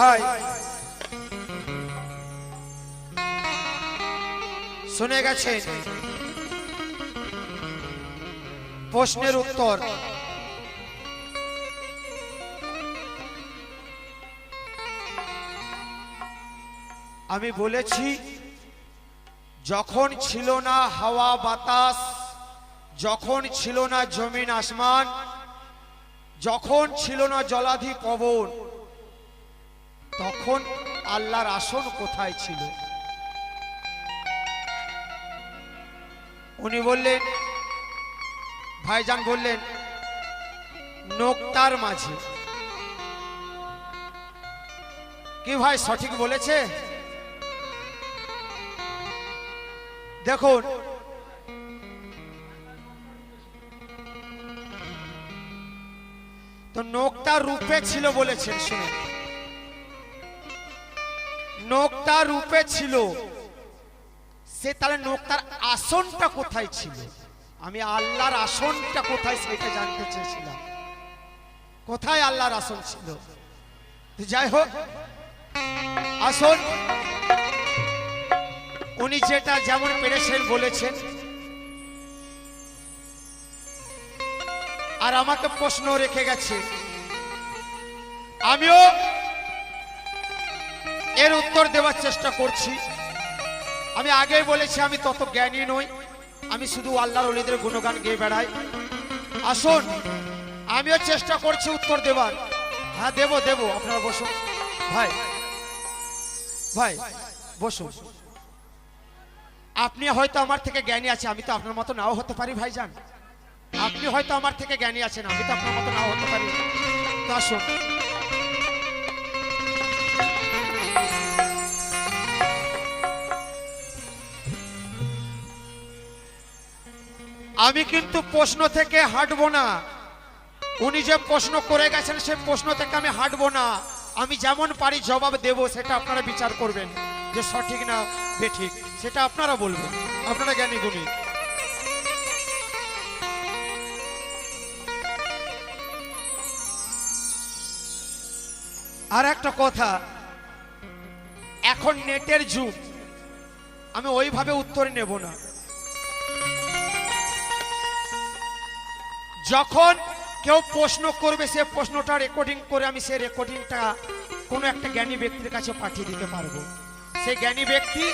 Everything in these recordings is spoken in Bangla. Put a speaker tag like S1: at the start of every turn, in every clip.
S1: ভাই। শুনে গেছেন? প্রশ্নের উত্তর। আমি বলেছি, যখন ছিল না হাওয়া বাতাস, যখন ছিল না জমিন আসমান, যখন ছিল না জলাধি পবন তখন আল্লাহর আসন কোথায় ছিল? উনি বললেন, ভাইজান বললেন, নোকতার মাঝে। কি ভাই, সঠিক বলেছে? দেখুন, তো নোকটা রূপে ছিল বলেছেন, শুনুন। নোকটা রূপে ছিল। সে তাহলে নোকটার আসনটা কোথায় ছিল? আমি আল্লাহর আসনটা কোথায় সেটা জানতে চেয়েছিলাম। কোথায় আল্লাহর আসন ছিল? যাই হোক, আসন। উনি যেটা যেমন পেরেছেন বলেছেন। আর আমাকে প্রশ্ন রেখে গেছে। আমিও এর উত্তর দেওয়ার চেষ্টা করছি। আমি আগেই বলেছি, আমি তত জ্ঞানী নই। আমি শুধু আল্লাহর অলিদের গুণগান গেয়ে বেড়াই। আসুন, আমিও চেষ্টা করছি উত্তর দেবার। হ্যাঁ দেব দেব, আপনারা বসুন। ভাই ভাই, বসুন। আপনি হয়তো আমার থেকে জ্ঞানী আছে আমি তো আপনার মতো নাও হতে পারি, ভাইজান। আপনি হয়তো আমার থেকে জ্ঞানী আছেন, আমি তো আপনার মতো নাও হতে পারি। তো আসুন। আমি কিন্তু প্রশ্ন থেকে হাঁটবো না। উনি যে প্রশ্ন করে গেছেন, সে প্রশ্ন থেকে আমি হাঁটবো না। আমি যেমন পারি জবাব দেব, সেটা আপনারা বিচার করবেন যে সঠিক না বেঠিক, সেটা আপনারা বলবেন। আপনারা জ্ঞানী গুণী। আর একটা কথা, এখন নেটের যুগ, আমি ওইভাবে উত্তর নেব না। যখন কেউ প্রশ্ন করবে, সে প্রশ্নটা রেকর্ডিং করে আমি সে রেকর্ডিংটা কোনো একটা জ্ঞানী ব্যক্তির কাছে পাঠিয়ে দিতে পারব। সেই জ্ঞানী ব্যক্তি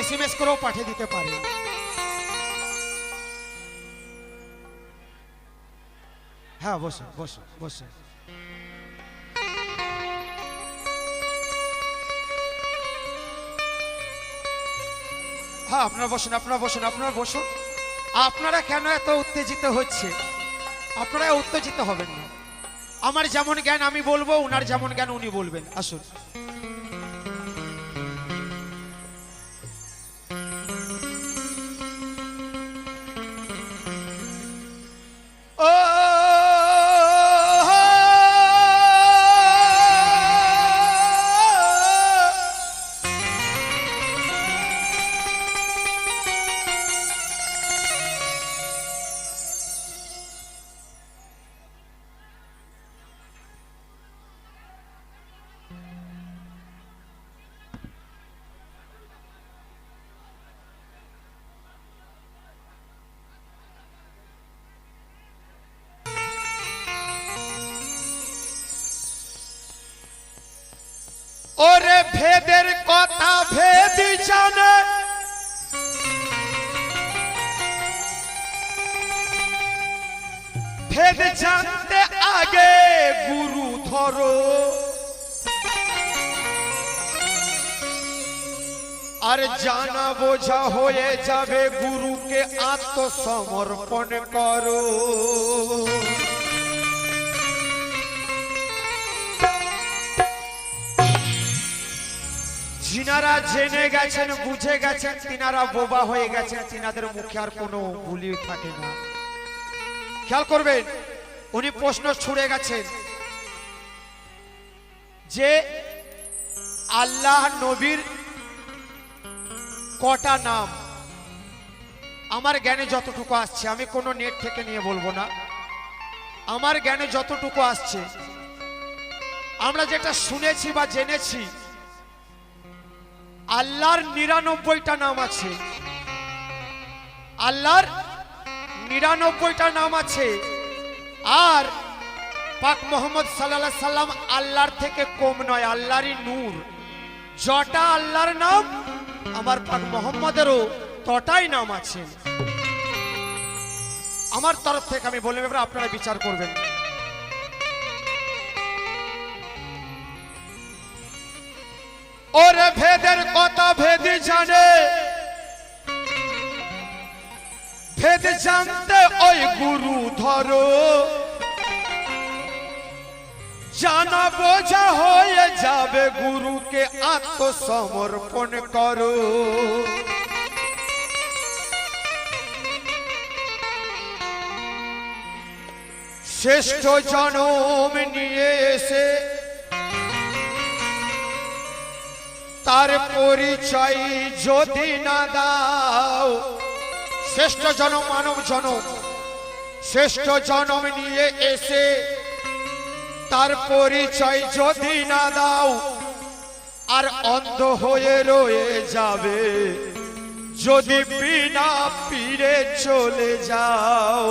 S1: এস এম এস করেও পাঠিয়ে দিতে পারে। হ্যাঁ বসো বসো বসো। হ্যাঁ আপনারা বসুন আপনারা বসুন আপনারা বসুন। আপনারা কেন এত উত্তেজিত হচ্ছে? আপনারা উত্তেজিত হবেন না। আমার যেমন জ্ঞান আমি বলব ওনার যেমন জ্ঞান উনি বলবেন। আসুন। ভেদি জানে ভেদ জানতে আগে গুরু ধরো। আর জানা বোঝা হয়ে যাবে গুরুকে আত্মসমর্পণ করো। যিনারা জেনে গেছেন, বুঝে গেছেন, তিনারা বোবা হয়ে গেছেন, তিনাদের মুখে আর কোনো বুলি থাকে না। খেয়াল করবেন, উনি প্রশ্ন ছুড়ে গেছেন যে আল্লাহ নবীর কটা নাম। আমার জ্ঞানে যতটুকু আসছে, আমি কোনো নেট থেকে নিয়ে বলব না। আমার জ্ঞানে যতটুকু আসছে, আমরা যেটা শুনেছি বা জেনেছি আল্লাহর নিরানব্বইটা নাম আছে। আল্লাহর নিরানব্বইটা নাম আছে। আর পাক মোহাম্মদ সাল্লাহ সাল্লাম আল্লাহর থেকে কম নয়, আল্লাহরই নূর। যটা আল্লাহর নাম, আমার পাক মোহাম্মদেরও তটাই নাম আছে। আমার তরফ থেকে আমি এবার আপনারা বিচার করবেন। ওরে ভেদের কথা ভেদি জানে ভেদ জানতে ওই গুরু ধরো জানা বোঝা হয়ে যাবে গুরুকে আত্মসমর্পণ করো শ্রেষ্ঠ জনম নিয়ে এসে তার পরিচয় যদি না দাও, শ্রেষ্ঠ জনম, মানব জনম, শ্রেষ্ঠ জনম নিয়ে এসে তার পরিচয় যদি না দাও, আর অন্ধ হয়ে রয়ে যাবে। যদি বিনা পীরে চলে যাও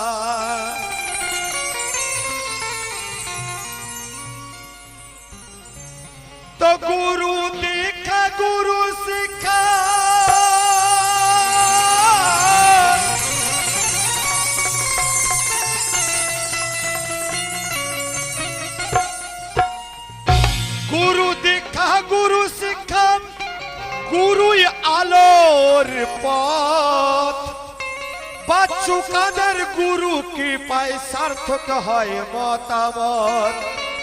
S1: সার্থক হয় মতামত।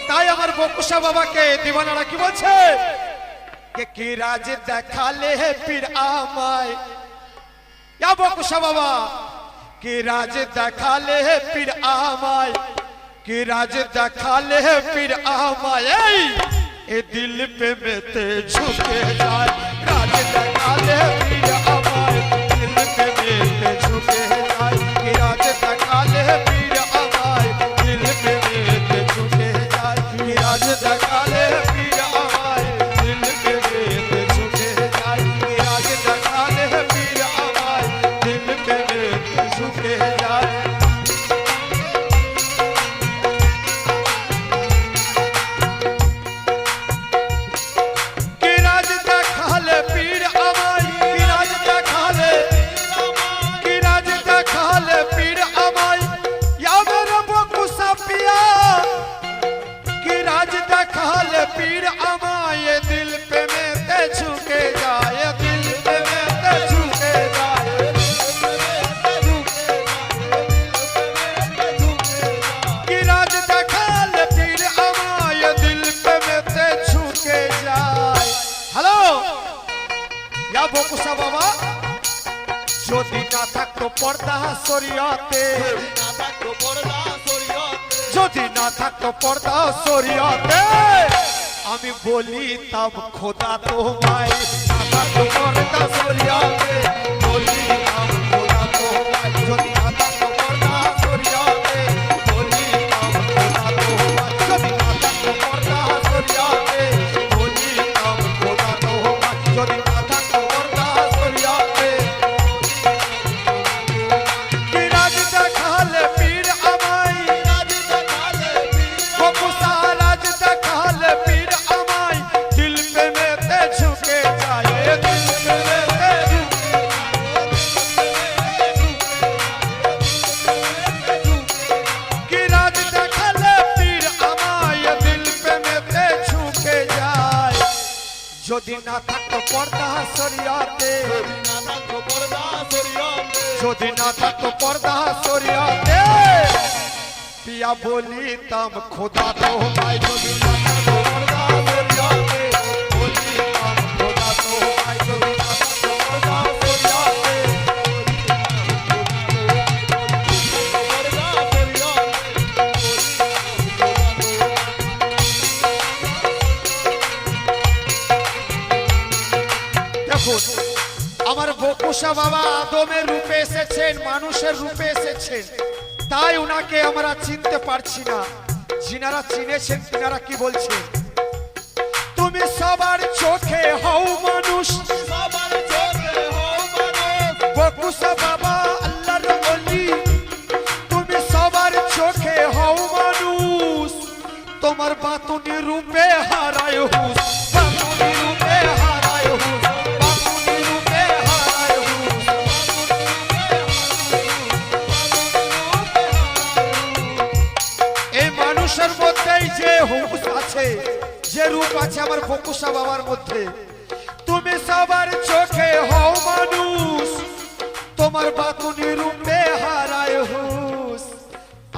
S1: তাই আমার বকুশা বাবাকে দিবানারা কি বলছে? কে রাজ দেখালে পীর আমায়? ইয়া বকুশা বাবা, কি রাজ দেখালে পীর আমায়? কি রাজ দেখালে পীর আমায়? এই দিল পে মেতে ঝুঁকে যায়। রাজ দেখালে যদি না থাকতো পর্দা শরীয়তে, আমি বলি তাব খোদা তোমায় না থাকতো পর্দা শরীয়তে বলি থাকতো পর্দা শরীয়তে। যদি না থাকতো পর্দা সরিয়াতে পিয়া বলিতাম খোদা তো যদি না দেখুন, আমার বকুশা বাবা আদমের রূপে এসেছেন, মানুষের রূপে এসেছেন। তাই ওনাকে আমরা চিনতে পারছি না। যিনারা চিনেছেন, তিনারা কি বলছেন? তুমি সবার চোখে হও মানুষ।
S2: সবার
S1: মানুষের মধ্যেই যে হুস আছে, যে রূপ আছে আমার বকুশা বাবার মধ্যে। তুমি সবার চোখে হও মানুষ, তোমার বাতুনি রূপে হারায় হুস।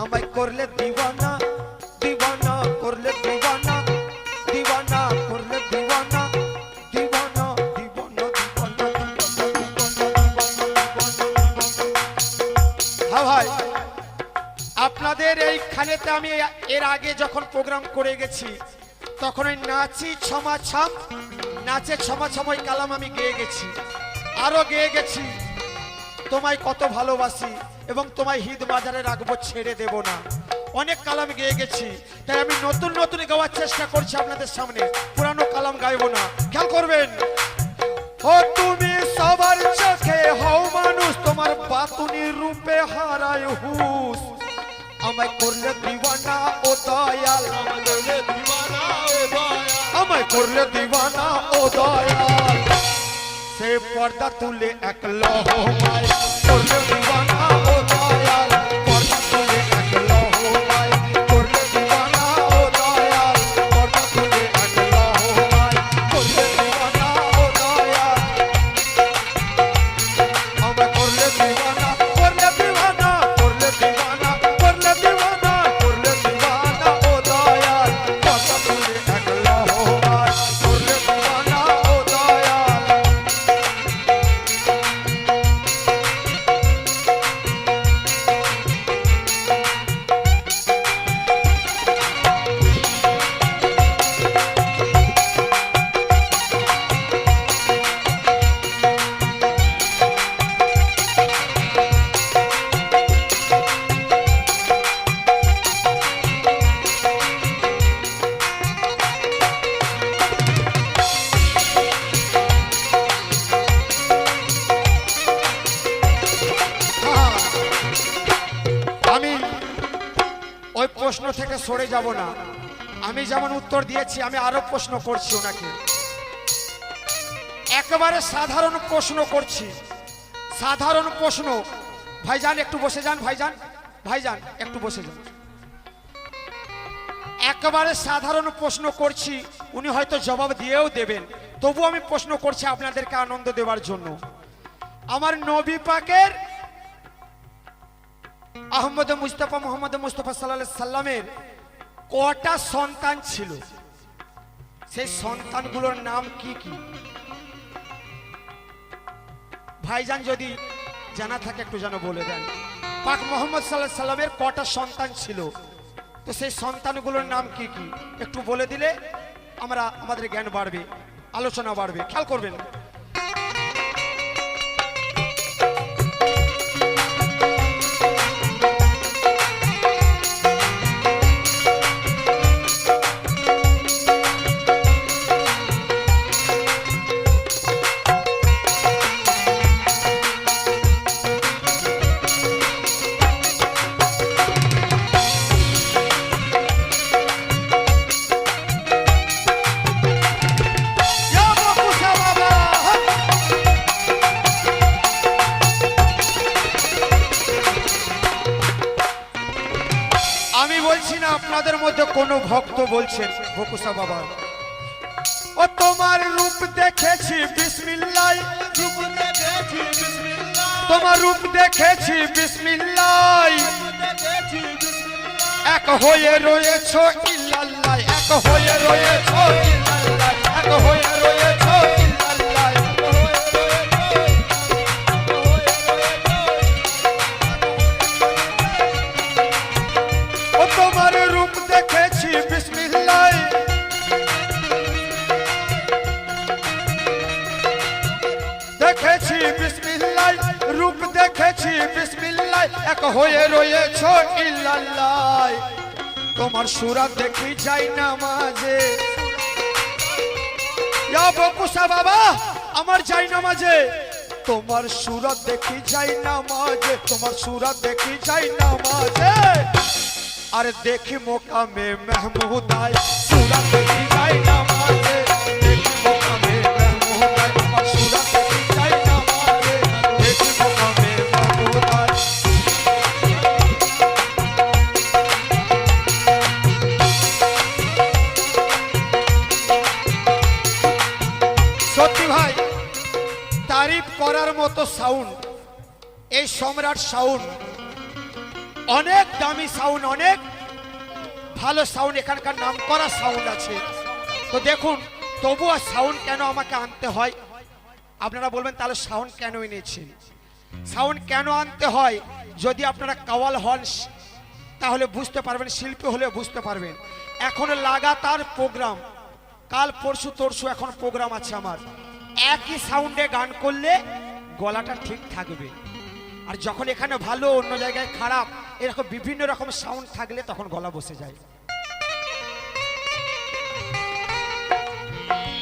S1: আমায় করলে দিবানা এইখানেতে আমি এর আগে যখন প্রোগ্রাম করে গেছি, তখন ওই নাচি ছমা ছাম নাচে ছমা ছময় কালাম আমি গেয়ে গেছি। আরও গেয়ে গেছি, তোমায় কত ভালোবাসি এবং তোমায় হিদ বাজারে রাখব, ছেড়ে দেব না। অনেক কালাম গেয়ে গেছি, তাই আমি নতুন নতুন গাওয়ার চেষ্টা করছি আপনাদের সামনে। পুরানো কালাম গাইবো না। খেয়াল করবেন, ও তুমি সবার চোখে হও মানুষ, তোমার বাতুনি রূপে হারায় হুস আমায় করলে দিওয়ানা ও দয়াল। আমায় করলে দিওয়ানা ও দয়াল। সে পর্দা তুলে এক লহমায় করলে দিওয়ানা সরে যাব না। আমি যেমন উত্তর দিয়েছি, আমি আরও প্রশ্ন করছি ওনাকে। একেবারে সাধারণ প্রশ্ন করছি। সাধারণ প্রশ্ন। ভাইজান, একটু বসে যান, ভাইজান। ভাইজান, একটু বসে যান। একেবারে সাধারণ প্রশ্ন করছি, উনি হয়তো জবাব দিয়েও দেবেন। তবু আমি প্রশ্ন করছি আপনাদেরকে আনন্দ দেওয়ার জন্য। আমার নবী পাকের আহমদ মুস্তফা মোহাম্মদ মুস্তফা সাল্লাহ সাল্লামের কটা সন্তান ছিল? সেই সন্তানগুলোর নাম কি কি? ভাইজান যদি জানা থাকে একটু যেন বলে দেন। পাক মোহাম্মদ সাল্লাহ সাল্লামের কটা সন্তান ছিল? তো সেই সন্তানগুলোর নাম কি কি? একটু বলে দিলে আমরা, আমাদের জ্ঞান বাড়বে, আলোচনা বাড়বে। খেয়াল করবেন। বলছেন বকুসা বাবা। ও তোমার রূপ দেখেছি বিসমিল্লাই
S2: রূপ দেখেছি
S1: তোমার রূপ দেখেছি বিসমিল্লাই এক হয়ে রয়েছ ইল্লাল্লাহ এক হয়ে রয়েছ ইল্লাল্লাহ সুরাত দেখি যাই নামাজে ইয়া বকুসা বাবা, আমার যাই নামাজে তোমার সুরত দেখি যাই নামাজে তোমার সুরত দেখি যাই নামাজে আরে দেখি মোকামে মেহমুদায়, সুরত দেখি সাউন্ড, এই সম্রাট সাউন্ড। অনেক দামি সাউন্ড, অনেক ভালো সাউন্ড, এখানকার নাম করা সাউন্ড আছে। তো দেখুন তবুও সাউন্ড কেন আমাকে আনতে হয়? আপনারা বলবেন, তাহলে সাউন্ড কেন এনেছেন? সাউন্ড কেন আনতে হয়? যদি আপনারা কাওয়াল হন, তাহলে বুঝতে পারবেন, শিল্পী হলে বুঝতে পারবেন। এখন লাগাতার প্রোগ্রাম। কাল পরশু তরশু এখন প্রোগ্রাম আছে আমার। একই সাউন্ডে গান করলে গলাটা ঠিক থাকবে। আর যখন এখানে ভালো, অন্য জায়গায় খারাপ, এরকম বিভিন্ন রকম সাউন্ড থাকলে তখন গলা বসে যায়।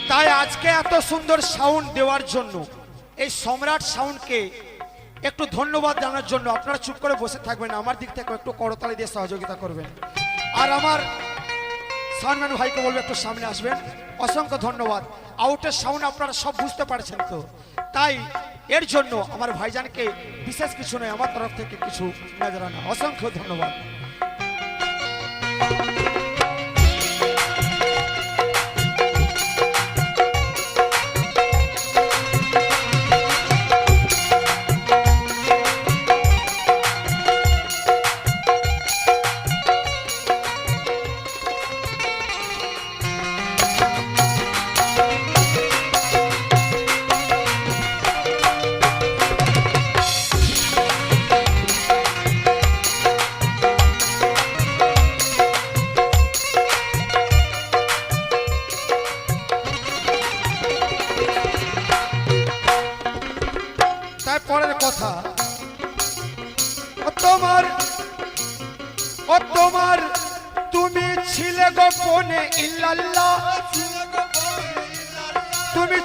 S1: তাই আজকে এত সুন্দর সাউন্ড দেওয়ার জন্য, এই সম্রাট সাউন্ডকে একটু ধন্যবাদ জানার জন্য আপনারা চুপ করে বসে থাকবেন, আমার দিক থেকে একটু করতালি দিয়ে সহযোগিতা করবেন। আর আমার সাউন্ডম্যান ভাইকে বলব, একটু সামনে আসবেন। অসংখ্য ধন্যবাদ। আউটের সাউন্ড আপনারা সব বুঝতে পারছেন তো। তাই এর জন্য আমার ভাইজানকে বিশেষ কিছু নয় আমার তরফ থেকে কিছু নজরানা অসংখ্য ধন্যবাদ।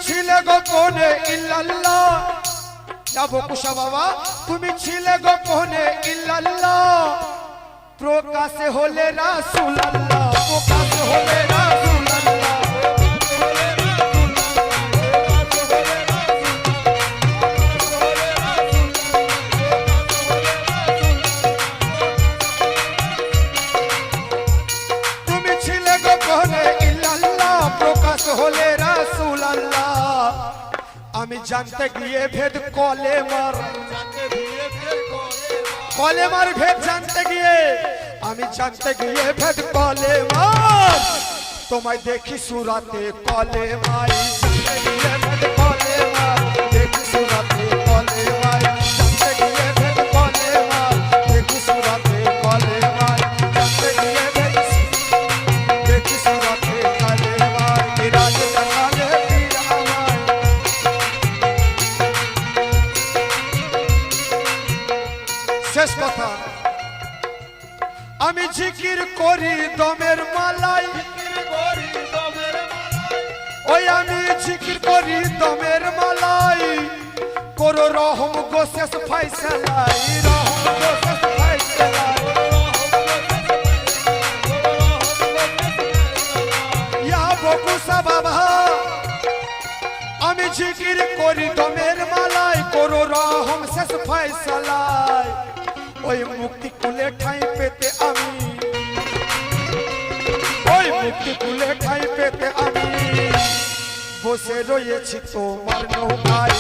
S1: ছিলে গোপনে ইল্লাল্লাহ। যাব কুশা বাবা, তুমি ছিলে গোপনে ইল্লাল্লাহ। প্রকাশে হলে রাসূলুল্লাহ, প্রকাশে হলে রাসূলুল্লাহ। জানতে গিয়ে ভেদ কলেমার কলেমার ভেদ জানতে গিয়ে। আমি জানতে গিয়ে ভেদ কলেমার তোমায় দেখি সুরাতে কলেমাই জানতে গিয়ে ভেদ কলেমার দেখি সুরাতে শেষ কথা আমি জিকির করি দমের মালাই ওই আমি জিকির করি দমের মালাই করো রহম গো শেষ ফাইসালাই রহম আমি জিকির করি দমের মালাই করো রহম শেষ ফাইসালাই ওই মুক্তি কুলে ঠাই পেতে আমি। ওই মুক্তি কুলে ঠাই পেতে আমি। বসে রয়েছি তোমার নৌকায়।